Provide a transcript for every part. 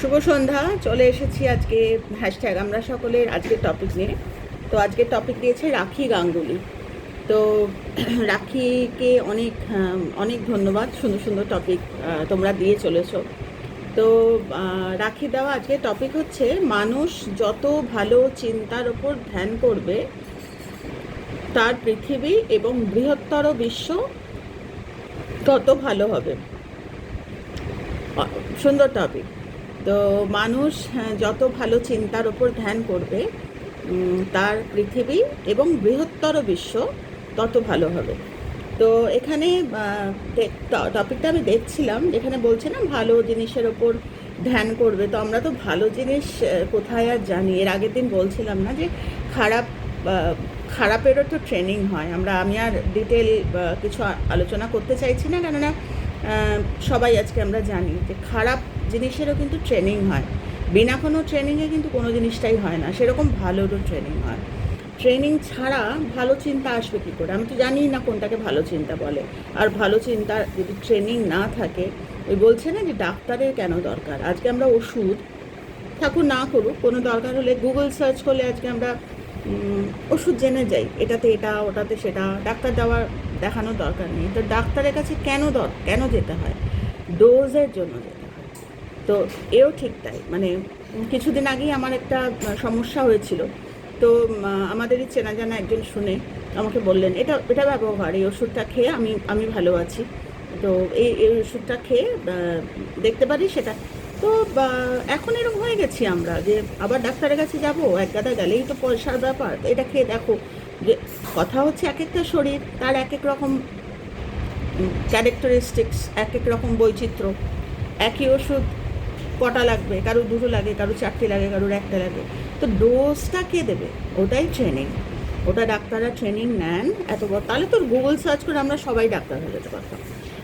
শুভ সন্ধ্যা, চলে এসেছি আজকে হ্যাশট্যাগ আমরা সকলের আজকের টপিক নিয়ে। তো আজকের টপিক দিয়েছে রাখি গাঙ্গুলি। তো রাখিকে অনেক অনেক ধন্যবাদ, সুন্দর সুন্দর টপিক তোমরা দিয়ে চলেছো। তো রাখি দেওয়া আজকে টপিক হচ্ছে, মানুষ যত ভালো চিন্তার ওপর ধ্যান করবে, তার পৃথিবী এবং বৃহত্তর বিশ্ব তত ভালো হবে। সুন্দর টপিক তো মানুষ হ্যাঁ, যত ভালো চিন্তার ওপর ধ্যান করবে তার পৃথিবী এবং বৃহত্তর বিশ্ব তত ভালো হবে। তো এখানে টপিকটা আমি দেখছিলাম যেখানে বলছে না ভালো জিনিসের ওপর ধ্যান করবে। তো আমরা তো ভালো জিনিস কোথায় আর জানি? এর আগের দিন বলছিলাম না যে খারাপ খারাপেরও তো ট্রেনিং হয়। আমরা আমি আর ডিটেল কিছু আলোচনা করতে চাইছি না কেননা সবাই আজকে আমরা জানি যে খারাপ জিনিসেরও কিন্তু ট্রেনিং হয়। বিনা কোনো ট্রেনিংয়ে কিন্তু কোনো জিনিসটাই হয় না। সেরকম ভালোরও ট্রেনিং হয়। ট্রেনিং ছাড়া ভালো চিন্তা আসবে কী করে? আমি তো জানি না কোনটাকে ভালো চিন্তা বলে। আর ভালো চিন্তা যদি ট্রেনিং না থাকে, ওই বলছে না যে ডাক্তারের কেন দরকার? আজকে আমরা ওষুধ, ঠাকুর না করুক, কোনো দরকার হলে গুগল সার্চ করলে আজকে আমরা ওষুধ জেনে যাই। এটাতে এটা, ওটাতে সেটা। ডাক্তার দেওয়ার, দেখানোর দরকার নেই। তো ডাক্তারের কাছে কেন দর, কেন যেতে হয়? ডোজের জন্য যেতে তো এও ঠিক তাই। মানে কিছুদিন আগেই আমার একটা সমস্যা হয়েছিল। তো আমাদেরই চেনা জানা একজন শুনে আমাকে বললেন, এটা এটা ব্যবহার, এই ওষুধটা খেয়ে আমি আমি ভালো আছি। তো এই এই ওষুধটা খেয়ে দেখতে পারি সেটা। তো এখন এরকম হয়ে গেছি আমরা যে আবার ডাক্তারের কাছে যাব, এক গাদা গেলেই তো পয়সার ব্যাপার। এটা খেয়ে দেখো যে কথা হচ্ছে এক একটা শরীর, তার এক এক রকম ক্যারেক্টারিস্টিক্স এক এক রকম বৈচিত্র্য। একই ওষুধ কটা লাগবে? কারও দুটো লাগে কারও চারটে লাগে, কারোর একটা লাগে। তো ডোজটা কে দেবে? ওটাই ট্রেনিং ওটা ডাক্তাররা ট্রেনিং নেন। এত বড় তাহলে তোর গুগল সার্চ করে আমরা সবাই ডাক্তার হয়ে যেতে পারতাম।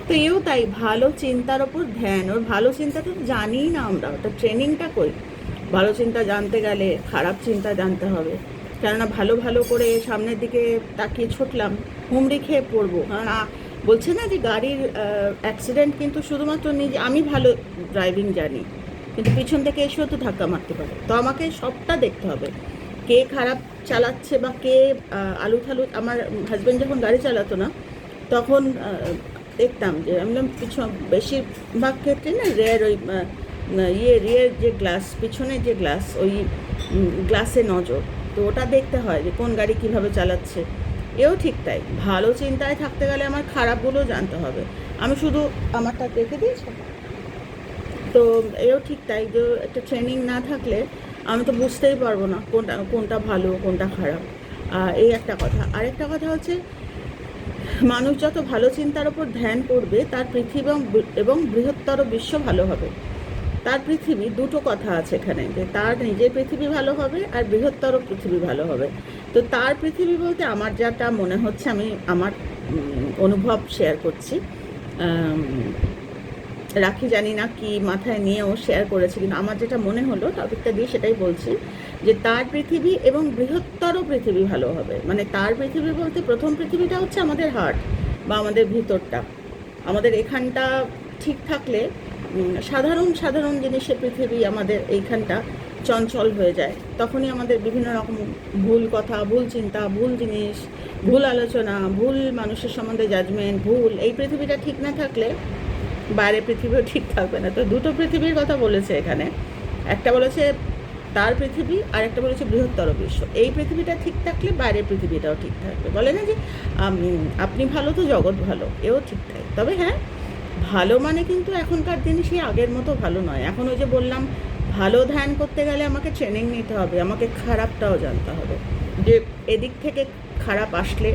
তো এও তাই, ভালো চিন্তার ওপর ধ্যান। ওর ভালো চিন্তাটা তো জানিই না আমরা। ওটা ট্রেনিংটা করি ভালো চিন্তা জানতে গেলে খারাপ চিন্তা জানতে হবে। কেননা ভালো ভালো করে সামনের দিকে তাকিয়ে ছুটলাম, হুমড়ি খেয়ে পড়ব। কারণ বলছে না যে গাড়ির অ্যাক্সিডেন্ট কিন্তু শুধুমাত্র নিজে আমি ভালো ড্রাইভিং জানি। কিন্তু পিছন থেকে এসেও তো ধাক্কা মারতে পারে। তো আমাকে সবটা দেখতে হবে। কে খারাপ চালাচ্ছে বা কে আলু থালু আমার হাজব্যান্ড যখন গাড়ি চালাতো না, তখন দেখতাম যে, আমি পিছন, বেশিরভাগ ক্ষেত্রে না রেয়ার ওই ইয়ে রিয়ের যে গ্লাস পিছনের যে গ্লাস ওই গ্লাসে নজর। তো ওটা দেখতে হয় যে, কোন গাড়ি কীভাবে চালাচ্ছে। এও ঠিক তাই। ভালো চিন্তায় থাকতে গেলে আমার খারাপগুলো জানতে হবে। আমি শুধু আমারটা দেখে দিয়েছি। তো এও ঠিক তাই যে একটা ট্রেনিং না থাকলে আমি তো বুঝতেই পারব না কোনটা কোনটা ভালো, কোনটা খারাপ। এই একটা কথা। আরেকটা কথা হচ্ছে, মানুষ যত ভালো চিন্তার ওপর ধ্যান করবে, তার পৃথিবী এবং বৃহত্তর বিশ্ব ভালো হবে। তার পৃথিবী, দুটো কথা আছে এখানে, যে তার নিজের পৃথিবী ভালো হবে আর বৃহত্তর পৃথিবী ভালো হবে। তো তার পৃথিবী বলতে আমার যেটা মনে হচ্ছে, আমি আমার অনুভব শেয়ার করছি। রাখি জানি না কি মাথায় নিয়েও শেয়ার করেছে কিন্তু আমার যেটা মনে হলো টপিকটা দিয়ে সেটাই বলছি যে তার পৃথিবী এবং বৃহত্তর পৃথিবী ভালো হবে। মানে তার পৃথিবী বলতে প্রথম পৃথিবীটা হচ্ছে আমাদের হার্ট বা আমাদের ভিতরটা। আমাদের এখানটা ঠিক থাকলে সাধারণ সাধারণ জিনিসের পৃথিবী আমাদের এইখানটা চঞ্চল হয়ে যায়। তখনই আমাদের বিভিন্ন রকম ভুল কথা, ভুল চিন্তা, ভুল জিনিস, ভুল আলোচনা, ভুল মানুষের সম্বন্ধে জাজমেন্ট ভুল এই পৃথিবীটা ঠিক না থাকলে বাইরে পৃথিবীও ঠিক থাকবে না। তো দুটো পৃথিবীর কথা বলেছে এখানে। একটা বলেছে তার পৃথিবী আর একটা বলেছে বৃহত্তর বিশ্ব। এই পৃথিবীটা ঠিক থাকলে বাইরের পৃথিবীটাও ঠিক থাকবে। বলে না যে আপনি ভালো তো জগৎ ভালো, এও ঠিক থাকে তবে হ্যাঁ ভালো মানে কিন্তু এখনকার দিনে সেই আগের মতো ভালো নয়। এখন ওই যে বললাম, ভালো ধ্যান করতে গেলে আমাকে ট্রেনিং নিতে হবে, আমাকে খারাপটাও জানতে হবে। যে এদিক থেকে খারাপ আসলে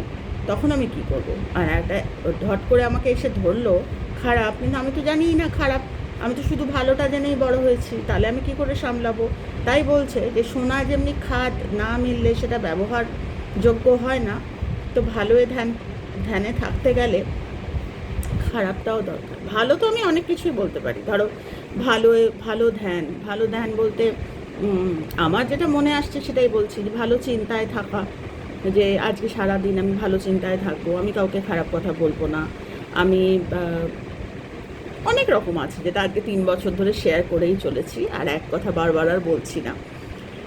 তখন আমি কি করব? আর একটা ধট করে আমাকে এসে ধরলো খারাপ, কিন্তু আমি তো জানিই না খারাপ। আমি তো শুধু ভালোটা জেনেই বড় হয়েছি, তাহলে আমি কি করে সামলাবো? তাই বলছে যে, সোনা যেমনি খাদ না মিললে সেটা ব্যবহার যোগ্য হয় না। তো ভালোই ধ্যান, ধ্যানে থাকতে গেলে খারাপটাও দরকার। ভালো তো আমি অনেক কিছুই বলতে পারি। ধরো ভালো ভালো ধ্যান ভালো ধ্যান বলতে আমার যেটা মনে আসছে সেটাই বলছি যে, ভালো চিন্তায় থাকা। যে, আজকে সারা দিন আমি ভালো চিন্তায় থাকব, আমি কাউকে খারাপ কথা বলব না। আমি অনেক রকম আছে যেটা আজকে তিন বছর ধরে শেয়ার করেই চলেছি আর এক কথা বারবার আর বলছি না।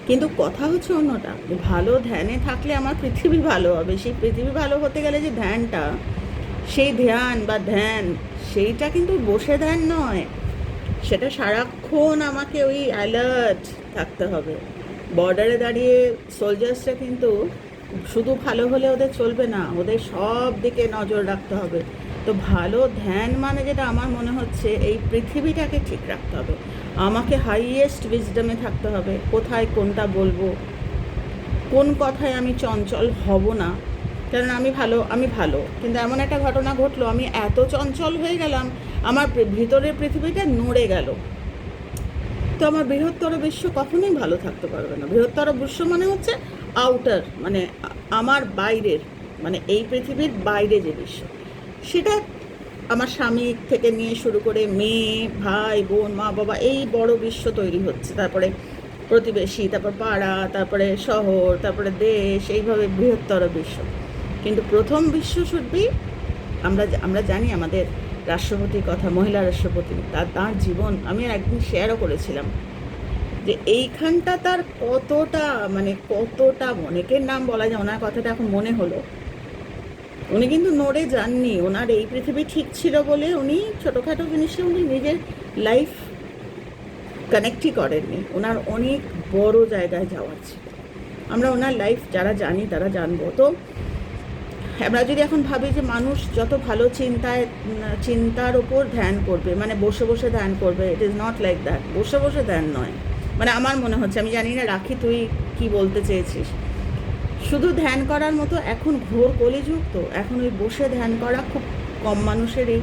কিন্তু কথা হচ্ছে অন্যটা ভালো ধ্যানে থাকলে আমার পৃথিবী ভালো হবে, সেই পৃথিবী ভালো হতে গেলে যে ধ্যানটা, সেই ধ্যান বা ধ্যান, সেইটা কিন্তু বসে ধ্যান নয়। সেটা সারাক্ষণ আমাকে ওই অ্যালার্ট থাকতে হবে। বর্ডারে দাঁড়িয়ে সোলজার্সরা কিন্তু শুধু ভালো হলে ওদের চলবে না, ওদের সব দিকে নজর রাখতে হবে। তো ভালো ধ্যান মানে যেটা আমার মনে হচ্ছে, এই পৃথিবীটাকে ঠিক রাখতে হবে। আমাকে হাইয়েস্ট উইজডমে থাকতে হবে, কোথায় কোনটা বলব, কোন কথায় আমি চঞ্চল হব না। কারণ আমি ভালো আমি ভালো। কিন্তু এমন একটা ঘটনা ঘটলো, আমি এত চঞ্চল হয়ে গেলাম, আমার ভিতরের পৃথিবীটা নড়ে গেল। তো আমার বৃহত্তর বিশ্ব কখনোই ভালো থাকতে পারবে না। বৃহত্তর বিশ্ব মানে হচ্ছে আউটার মানে আমার বাইরের মানে এই পৃথিবীর বাইরে যে বিশ্ব। সেটা আমার স্বামী থেকে নিয়ে শুরু করে মেয়ে, ভাই, বোন, মা, বাবা, এই বড় বিশ্ব তৈরি হচ্ছে। তারপরে প্রতিবেশী, তারপর পাড়া, তারপরে শহর, তারপরে দেশ, এইভাবে বৃহত্তর বিশ্ব। কিন্তু প্রথম বিশ্ব শুধবি আমরা আমরা জানি আমাদের রাষ্ট্রপতির কথা, মহিলা রাষ্ট্রপতি, তার তার জীবন, আমি একদিন শেয়ারও করেছিলাম যে এইখানটা তার কতটা মানে কতটা, অনেকের নাম বলা যায়, ওনার কথাটা এখন মনে হলো। উনি কিন্তু নড়ে যাননি। ওনার এই পৃথিবী ঠিক ছিল বলে উনি ছোটোখাটো জিনিসে উনি নিজের লাইফ কানেক্টই করেননি। ওনার অনেক বড় জায়গায় যাওয়ার ছিল। আমরা ওনার লাইফ যারা জানি তারা জানব। তো আমরা যদি এখন ভাবি যে মানুষ যত ভালো চিন্তায়, চিন্তার ওপর ধ্যান করবে মানে বসে বসে ধ্যান করবে it is not like that বসে বসে ধ্যান নয়। মানে আমার মনে হচ্ছে, আমি জানি না রাখি তুই কি বলতে চেয়েছিস। শুধু ধ্যান করার মতো এখন ঘোর কলিযুগ তো, এখন ওই বসে ধ্যান করা খুব কম মানুষেরই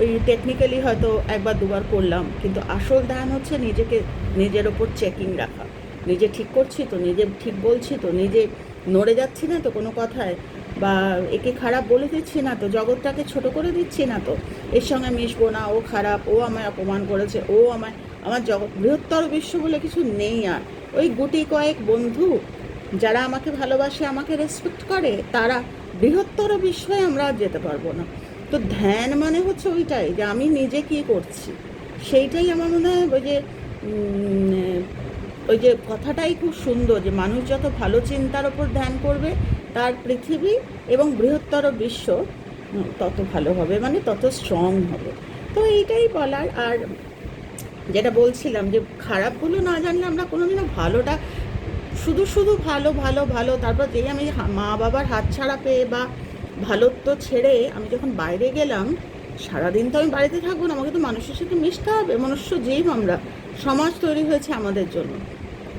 ওই টেকনিক্যালি হয়তো একবার দুবার করলাম, কিন্তু আসল ধ্যান হচ্ছে নিজেকে, নিজের ওপর চেকিং রাখা। নিজে ঠিক করছি তো, নিজে ঠিক বলছি তো, নিজে নড়ে যাচ্ছি না তো কোনো কথায়, বা একে খারাপ বলে দিচ্ছি না তো, জগৎটাকে ছোট করে দিচ্ছি না তো, এর সঙ্গে মিশবো না, ও খারাপ, ও আমায় অপমান করেছে, ও আমায়, আমার জগৎ, বৃহত্তর বিশ্ব বলে কিছু নেই আর। ওই গুটি কয়েক বন্ধু যারা আমাকে ভালোবাসে, আমাকে রেসপেক্ট করে, তারা বৃহত্তর বিষয়ে আমরা যেতে পারব না। তো ধ্যান মানে হচ্ছে ওইটাই যে আমি নিজে কি করছি? সেইটাই আমার মনে হয় ওই যে ওই যে কথাটাই খুব সুন্দর যে মানুষ যত ভালো চিন্তার ওপর ধ্যান করবে, তার পৃথিবী এবং বৃহত্তর বিশ্ব তত ভালো হবে মানে তত স্ট্রং হবে। তো এইটাই বলার। আর যেটা বলছিলাম যে খারাপগুলো না জানলে আমরা কোনোদিনও ভালোটা শুধু শুধু ভালো ভালো ভালো। তারপর যেই আমি মা বাবার হাত ছাড়া পেয়ে বা ভালোত্ব ছেড়ে আমি যখন বাইরে গেলাম, সারাদিন তো আমি বাড়িতে থাকব না, আমাকে তো মানুষের সাথে মিশতে হবে, মনুষ্য জীব আমরা, সমাজ তৈরি হয়েছে আমাদের জন্য।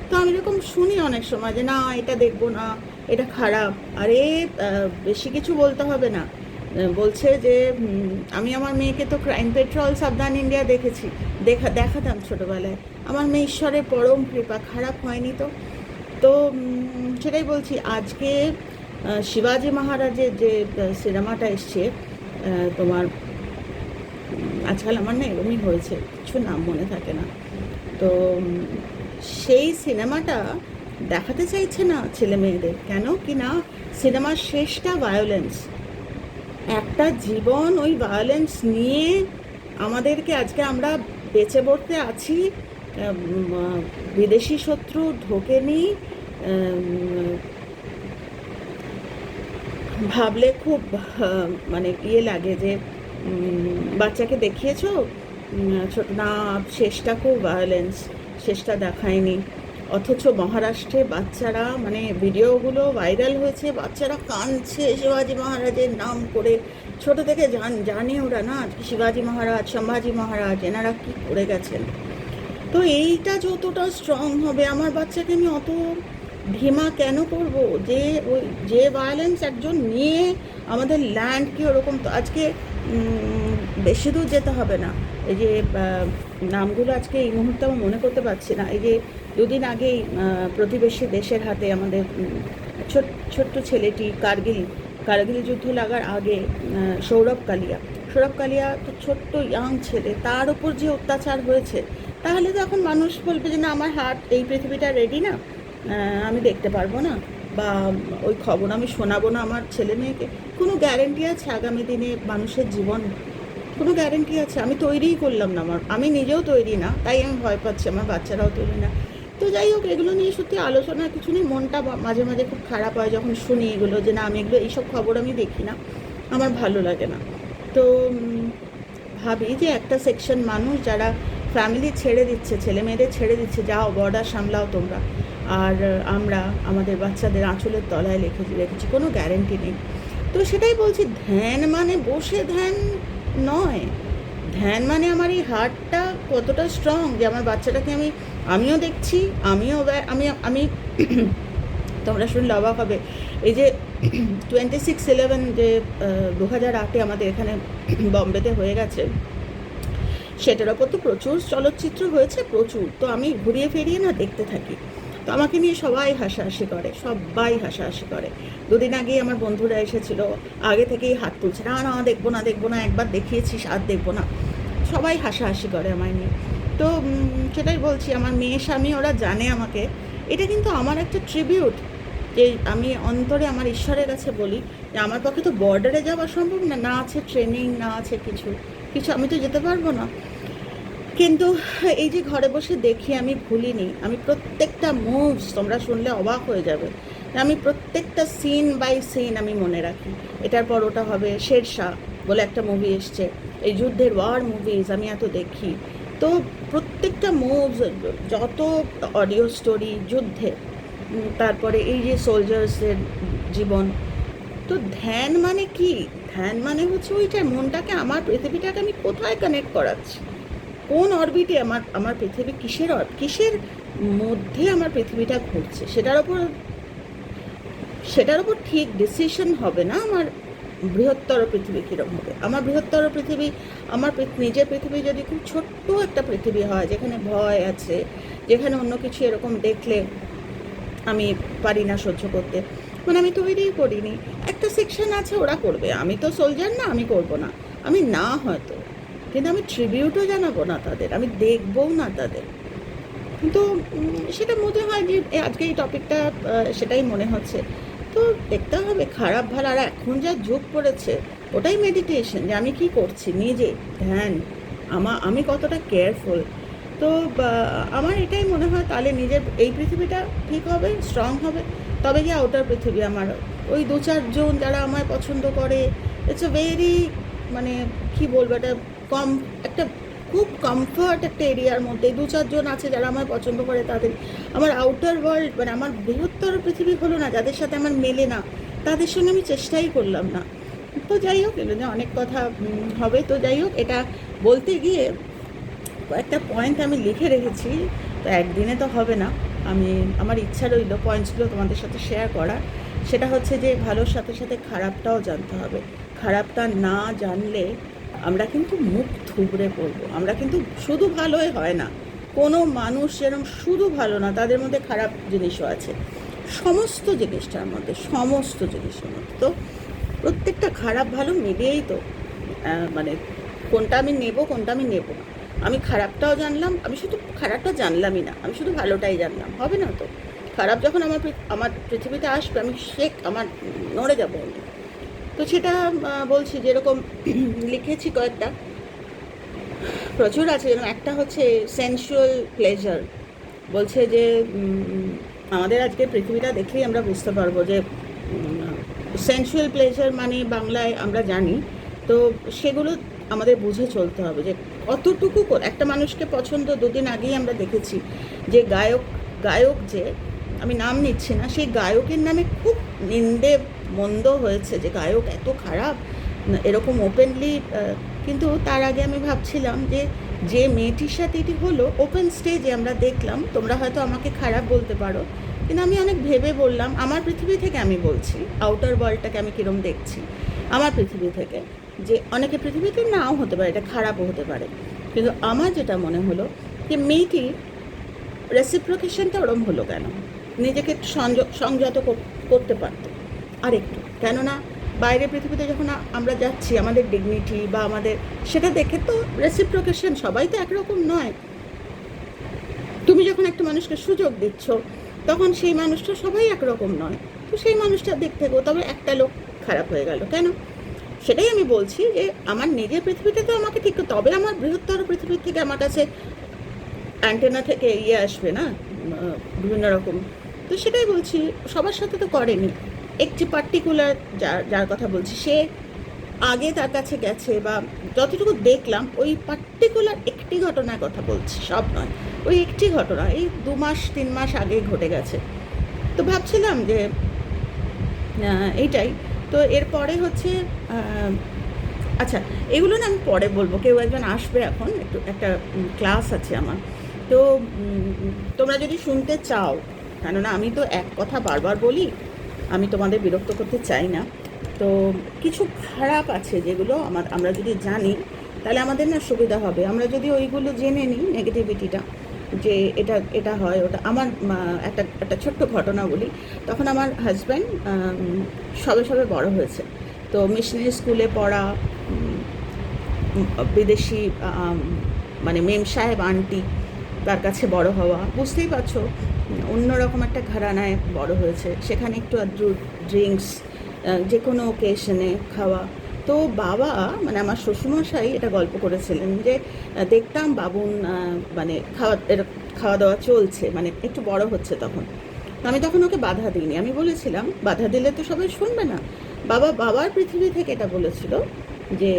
তো আমি এরকম শুনি অনেক সময় যে, না, এটা দেখব না, এটা খারাপ। আরে বেশি কিছু বলতে হবে না। বলছে যে আমি আমার মেয়েকে তো ক্রাইম পেট্রোল সাবধান ইন্ডিয়া দেখেছি, দেখা, দেখাতাম ছোটোবেলায়। আমার মেয়ে ঈশ্বরের পরম কৃপা, খারাপ হয়নি তো? তো সেটাই বলছি, আজকে শিবাজি মহারাজের যে সিনেমাটা এসছে তোমার আজকাল আমার না এরমই হয়েছে, কিছু নাম মনে থাকে না। তো সেই সিনেমাটা দেখাতে চাইছে না ছেলে মেয়েদের, কেন কি না সিনেমার শেষটা ভায়োলেন্স একটা জীবন ওই ভায়োলেন্স নিয়ে আমাদেরকে আজকে আমরা বেঁচে পড়তে আছি বিদেশি শত্রু ঢোকেনি ভাবলে খুব মানে ইয়ে লাগে যে বাচ্চাকে দেখিয়েছো? ছোট না, শেষটা খুব ভায়োলেন্স শেষটা দেখায়নি। অথচ মহারাষ্ট্রে বাচ্চারা মানে ভিডিওগুলো ভাইরাল হয়েছে, বাচ্চারা কাঁদছে শিবাজি মহারাজের নাম করে। ছোট থেকে জান, জানে ওরা না শিবাজি মহারাজ, সম্ভাজি মহারাজ, এনারা কী করে গেছেন? তো এইটা যতটা স্ট্রং হবে, আমার বাচ্চাকে আমি অত ধিমা কেন করব? যে ওই, যে ভায়োলেন্স একজন নিয়ে আমাদের ল্যান্ডকে ওরকম তো, আজকে বেশি দূর যেতে হবে না। এই যে নামগুলো আজকে এই মুহূর্তে আমার মনে করতে পারছি না। এই যে, দুদিন আগেই প্রতিবেশী দেশের হাতে আমাদের ছোট, ছোট্ট ছেলেটি কার্গিল কার্গিল যুদ্ধ লাগার আগে সৌরভ কালিয়া। সৌরভ কালিয়া তো ছোট্ট ইয়াং ছেলে, তার উপর যে অত্যাচার হয়েছে তাহলে তো এখন মানুষ বলবে যে না, আমার হার্ট এই পৃথিবীটা রেডি না। আমি দেখতে পারব না। বা ওই খবর আমি শোনাবো না আমার ছেলে মেয়েকে। কোনো গ্যারেন্টি আছে আগামী দিনে মানুষের জীবন? কোনো গ্যারেন্টি আছে? আমি তৈরিই করলাম না আমার। আমি নিজেও তৈরি না, তাই আমি ভয় পাচ্ছি, আমার বাচ্চারাও তৈরি না। তো যাই হোক, এগুলো নিয়ে সত্যি আলোচনা কিছু নেই। মনটা মাঝে মাঝে খুব খারাপ হয় যখন শুনি এগুলো যে না, আমি এগুলো, এইসব খবর আমি দেখি না। আমার ভালো লাগে না। তো ভাবি যে একটা সেকশন মানুষ যারা ফ্যামিলি ছেড়ে দিচ্ছে, ছেলে মেয়েদের ছেড়ে দিচ্ছে, যাও বর্ডার সামলাও তোমরা। আর আমরা আমাদের বাচ্চাদের আঁচলের তলায় রেখে, রেখেছি, কোনো গ্যারেন্টি নেই। তো সেটাই বলছি, ধ্যান মানে বসে ধ্যান নয়। ধ্যান মানে আমার এই হার্টটা কতটা স্ট্রং যে আমার বাচ্চাটাকে আমি, আমিও দেখছি, আমিও আমি আমি তোমরা শুনলে অবাক হবে। এই যে টোয়েন্টি সিক্স ইলেভেন যে দু হাজার আটে আমাদের এখানে বম্বেতে হয়ে গেছে সেটার ওপর তো প্রচুর চলচ্চিত্র হয়েছে, প্রচুর। তো আমি ঘুরিয়ে ফিরিয়ে না দেখতে থাকি। তো আমাকে নিয়ে সবাই হাসাহাসি করে, সবাই হাসাহাসি করে। দুদিন আগেই আমার বন্ধুরা এসেছিল, আগে থেকেই হাত তুলছে, না না, দেখব না দেখব না, একবার দেখিয়েছিস, আর দেখব না। সবাই হাসাহাসি করে আমায় নিয়ে। তো সেটাই বলছি, আমার মেয়ে স্বামী, ওরা জানে আমাকে। এটা কিন্তু আমার একটা ট্রিবিউট, যে আমি অন্তরে আমার ঈশ্বরের কাছে বলি যে আমার পক্ষে তো বর্ডারে যাওয়া সম্ভব না না আছে ট্রেনিং, না আছে কিছু। কিছু আমি তো যেতে পারব না। কিন্তু এই যে ঘরে বসে দেখি আমি ভুলিনি। আমি প্রত্যেকটা মুভস তোমরা শুনলে অবাক হয়ে যাবে। আমি প্রত্যেকটা সিন বাই সিন আমি মনে রাখি। এটার পর ওটা হবে শেরশাহ বলে একটা মুভি এসছে। এই যুদ্ধের ওয়ার মুভিজ আমি এত দেখি। তো প্রত্যেকটা মুভস যত অডিও স্টোরি যুদ্ধে তারপরে এই যে সোলজার্সের জীবন, তো ধ্যান মানে কি? ধ্যান মানে হচ্ছে ওইটা মনটাকে, আমার পৃথিবীটাকে আমি কোথায় কানেক্ট করাচ্ছি? কোন অরবিটে আমার আমার পৃথিবী কিসের কিসের মধ্যে আমার পৃথিবীটা ঘুরছে? সেটার ওপর সেটার ওপর ঠিক ডিসিশন হবে না আমার বৃহত্তর পৃথিবী কীরকম হবে। আমার বৃহত্তর পৃথিবী, আমার নিজের পৃথিবী যদি খুব ছোট্ট একটা পৃথিবী হয়, যেখানে ভয় আছে, যেখানে অন্য কিছু এরকম দেখলে আমি পারি না সহ্য করতে মানে আমি তৈরিই করিনি। একটা সেকশন আছে, ওরা করবে। আমি তো সোলজার না, আমি করব না। আমি না হয়তো, কিন্তু আমি ট্রিবিউটও জানাব না তাদের, আমি দেখবও না তাদের। কিন্তু সেটা মনে হয় যে আজকে এই টপিকটা সেটাই মনে হচ্ছে। তো দেখতে হবে, খারাপ ভালো আর এখন যা যোগ পড়েছে, ওটাই মেডিটেশন যে আমি কি করছি নিজে। ধ্যান, আমা, আমি কতটা কেয়ারফুল তো আমার এটাই মনে হয় তাহলে নিজের এই পৃথিবীটা ঠিক হবে স্ট্রং হবে। তবে কি আউটার পৃথিবী আমার, ওই দু চারজন যারা আমায় পছন্দ করে ইটস এ ভেরি মানে কি বলব এটা কম, একটা খুব কমফর্ট একটা এরিয়ার মধ্যে, দু চারজন আছে যারা আমায় পছন্দ করে তাদের। আমার আউটার ওয়ার্ল্ড মানে আমার বৃহত্তর পৃথিবী হলো না, যাদের সাথে আমার মেলে না, তাদের সঙ্গে আমি চেষ্টাই করলাম না। তো যাই হোক অনেক কথা হবে। তো যাই হোক, এটা বলতে গিয়ে কয়েকটা পয়েন্ট আমি লিখে রেখেছি, তো একদিনে তো হবে না। আমি, আমার ইচ্ছা রইল পয়েন্টসগুলো তোমাদের সাথে শেয়ার করা সেটা হচ্ছে যে ভালোর সাথে সাথে খারাপটাও জানতে হবে। খারাপটা না জানলে আমরা কিন্তু মুখ থুবড়ে পড়ব। আমরা কিন্তু শুধু ভালোই হয় না। কোনো মানুষ যেরকম শুধু ভালো না, তাদের মধ্যে খারাপ জিনিসও আছে। সমস্ত জিনিসটার মধ্যে, সমস্ত জিনিসের মধ্যে। তো প্রত্যেকটা খারাপ ভালো মিলিয়েই তো মানে কোনটা আমি নেব, কোনটা আমি নেব না। আমি খারাপটাও জানলাম, আমি শুধু খারাপটা জানলামই না, আমি শুধু ভালোটাই জানলাম, হবে না তো? খারাপ যখন আমার আমার পৃথিবীতে আসবে, আমি শেখ আমার নড়ে যাব আমি। তো সেটা বলছি যেরকম লিখেছি কয়েকটা। প্রচুর আছে, যেরকম একটা হচ্ছে সেন্সুয়াল প্লেজার বলছে যে আমাদের আজকে পৃথিবীটা দেখলেই আমরা বুঝতে পারব যে সেন্সুয়াল প্লেজার মানে বাংলায় আমরা জানি। তো সেগুলো আমাদের বুঝে চলতে হবে যে কতটুকু একটা মানুষকে পছন্দ দুদিন আগেই আমরা দেখেছি যে গায়ক গায়ক যে, আমি নাম নিচ্ছি না, সেই গায়কের নামে খুব নিন্দে মন্দ হয়েছে যে গায়ক এত খারাপ, এরকম ওপেনলি কিন্তু তার আগে আমি ভাবছিলাম যে যে মেয়েটির সাথে এটি হলো ওপেন স্টেজে আমরা দেখলাম, তোমরা হয়তো আমাকে খারাপ বলতে পারো, কিন্তু আমি অনেক ভেবে বললাম, আমার পৃথিবী থেকে আমি বলছি আউটার ওয়ার্ল্ডটাকে আমি কীরকম দেখছি। আমার পৃথিবী থেকে। যে অনেকে পৃথিবীতে নাও হতে পারে, এটা খারাপও হতে পারে। কিন্তু আমার যেটা মনে হলো যে মেয়েটি রেসিপ্রোকেশনটা ওরম হলো কেন? নিজেকে সংয- সংযত করতে পারতো। আরেকটু, কেননা বাইরে পৃথিবীতে যখন আমরা যাচ্ছি, আমাদের ডিগনিটি বা আমাদের, সেটা দেখে তো রেসিপ্রোকেশন সবাই তো একরকম নয়। তুমি যখন একটা মানুষকে সুযোগ দিচ্ছ, তখন সেই মানুষটা সবাই একরকম নয়। তো সেই মানুষটার দিক থেকেও তবে একটা লোক খারাপ হয়ে গেল। কেন? সেটাই আমি বলছি যে আমার নিজের পৃথিবীতে তো আমাকে ঠিক তবে আমার বৃহত্তর পৃথিবীর থেকে আমার কাছে অ্যান্টেনা থেকে ইয়ে আসবে না? বিভিন্ন রকম। তো সেটাই বলছি, সবার সাথে তো করেনি। একটি পার্টিকুলার যার যার কথা বলছি, সে আগে তার কাছে গেছে বা যতটুকু দেখলাম, ওই পার্টিকুলার একটি ঘটনার কথা বলছি, সব নয়। ওই একটি ঘটনা, এই দু মাস, তিন মাস আগে ঘটে গেছে। তো ভাবছিলাম যে এইটাই। তো এরপরে হচ্ছে আচ্ছা এগুলো না আমি পরে বলব। কেউ একজন আসবে এখন, একটু, একটা ক্লাস আছে আমার। তো তোমরা যদি শুনতে চাও, কেননা আমি তো এক কথা বারবার বলি, আমি তোমাদের বিরক্ত করতে চাই না। তো কিছু খারাপ আছে যেগুলো আমার, আমরা যদি জানি, তাহলে আমাদের না সুবিধা হবে। আমরা যদি ওইগুলো জেনে নিই নেগেটিভিটিটা যে এটা এটা হয়, ওটা আমার একটা একটা ছোট্ট ঘটনা বলি। তখন আমার হাজব্যান্ড সবে সবে বড় হয়েছে। তো মিশনারি স্কুলে পড়া বিদেশি মানে মেম সাহেব, আন্টি তার কাছে বড় হওয়া, বুঝতেই পারছ অন্যরকম একটা ঘরানায় বড় হয়েছে। সেখানে একটু আদ্রু ড্রিঙ্কস যে কোনো ওকেশনে খাওয়া। তো বাবা মানে আমার শ্বশুরমশাই এটা গল্প করেছিলেন যে দেখতাম বাবুন মানে খাওয়া খাওয়া দাওয়া চলছে মানে একটু বড় হচ্ছে তখন। আমি তখন ওকে বাধা দিইনি। আমি বলেছিলাম, বাধা দিলে তো সবাই শুনবে না। বাবা, বাবার পৃথিবী থেকে এটা বলেছিল যে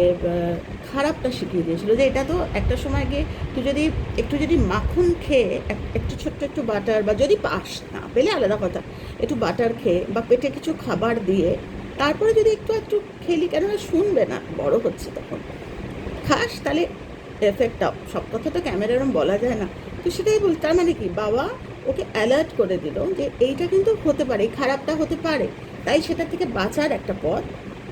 খারাপটা শিখিয়ে দিয়েছিল যে, এটা তো একটা সময় গিয়ে তুই যদি, একটু যদি মাখন খেয়ে একটু ছোট্ট একটু বাটার বা যদি পাস না, পেলে আলাদা কথা, একটু বাটার খেয়ে বা পেটে কিছু খাবার দিয়ে তারপরে যদি একটু একটু খেলি কেননা শুনবে না, বড় হচ্ছে তখন। খাস, তাহলে এফেক্টটা সব কথা তো ক্যামেরা এরম বলা যায় না। তো সেটাই বল, তার মানে কি? বাবা ওকে অ্যালার্ট করে দিল যে এইটা কিন্তু হতে পারে, এই খারাপটা হতে পারে। তাই সেটা থেকে বাঁচার একটা পথ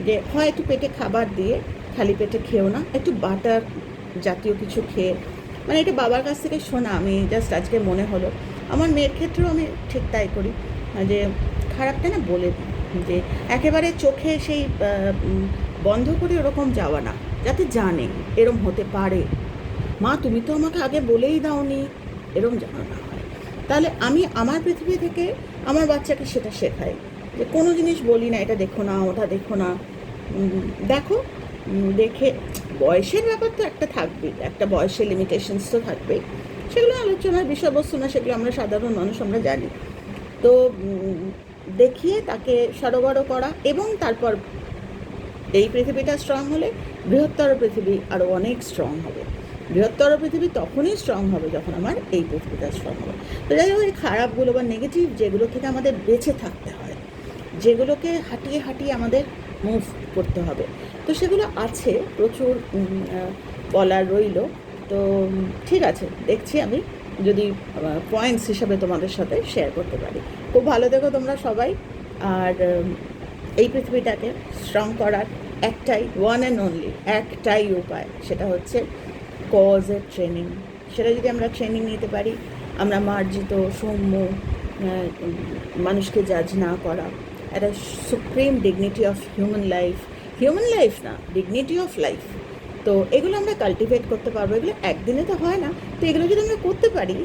যে হয় একটু পেটে খাবার দিয়ে, খালি পেটে খেও না, একটু বাটার জাতীয় কিছু খেয়ে। মানে এটা বাবার কাছ থেকে শোনা, আমি জাস্ট আজকে মনে হলো। আমার মেয়ের ক্ষেত্রেও আমি ঠিক তাই করি। যে খারাপটা না বলে দিই। যে একেবারে চোখে সেই বন্ধ করে ওরকম যাওয়া না। যাতে জানে, এরম হতে পারে। মা, তুমি তো আমাকে আগে বলেই দাওনি, এরম যেন না হয়। তাহলে আমি আমার পৃথিবী থেকে আমার বাচ্চাকে সেটা শেখাই। যে কোনো জিনিস বলি না, এটা দেখো না, ওটা দেখো না। দেখো দেখে, বয়সের ব্যাপার তো একটা থাকবেই, একটা বয়সের লিমিটেশনস তো থাকবেই। সেগুলো আলোচনার বিষয়বস্তু না, সেগুলো আমরা সাধারণ মানুষ, আমরা জানি। তো দেখিয়ে তাকে সরবরাহ করা এবং তারপর এই পৃথিবীটা স্ট্রং হলে বৃহত্তর পৃথিবী আরও অনেক স্ট্রং হবে। বৃহত্তর পৃথিবী তখনই স্ট্রং হবে যখন আমার এই পৃথিবীটা স্ট্রং হবে। তো যাই হোক, এই খারাপগুলো বা নেগেটিভ যেগুলো থেকে আমাদের বেঁচে থাকতে হয়, যেগুলোকে হাঁটিয়ে হাঁটিয়ে আমাদের মুভ করতে হবে। তো সেগুলো আছে, প্রচুর বলার রইল। তো ঠিক আছে, দেখছি আমি। যদি পয়েন্টস হিসাবে তোমাদের সাথে শেয়ার করতে পারি। খুব ভালো দেখো তোমরা সবাই। আর এই পৃথিবীটাকে স্ট্রং করার একটাই ওয়ান অ্যান্ড অনলি একটাই উপায়, সেটা হচ্ছে কজের ট্রেনিং সেটা যদি আমরা ট্রেনিং নিতে পারি, আমরা মার্জিত, সৌম্য মানুষকে জাজ না করা, একটা supreme dignity of human life human life না ডিগনিটি অফ লাইফ তো এগুলো আমরা কাল্টিভেট করতে পারব। এগুলো একদিনে তো হয় না। তো এগুলো যদি আমরা করতে পারি,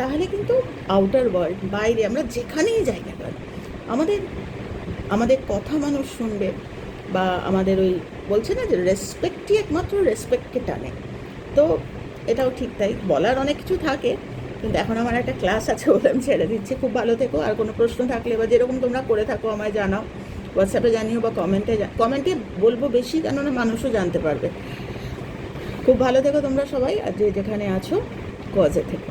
তাহলে কিন্তু আউটার ওয়ার্ল্ড বাইরে, আমরা যেখানেই যাই না কেন, আমাদের আমাদের কথা মানুষ শুনবে বা আমাদের ওই বলছে না যে রেসপেক্টই একমাত্র রেসপেক্টকে টানে। তো এটাও ঠিক তাই, বলার অনেক কিছু থাকে, কিন্তু এখন আমার একটা ক্লাস আছে বলে আমি ছেড়ে দিচ্ছি, খুব ভালো থেকো, আর কোনো প্রশ্ন থাকলে বা যেরকম তোমরা করে থাকো আমায় জানাও হোয়াটসঅ্যাপে জানিও বা কমেন্টে কমেন্টে বলব বেশি, কেননা মানুষও জানতে পারবে। খুব ভালো থেকো তোমরা সবাই আর যে যেখানে আছো কজে থেকো।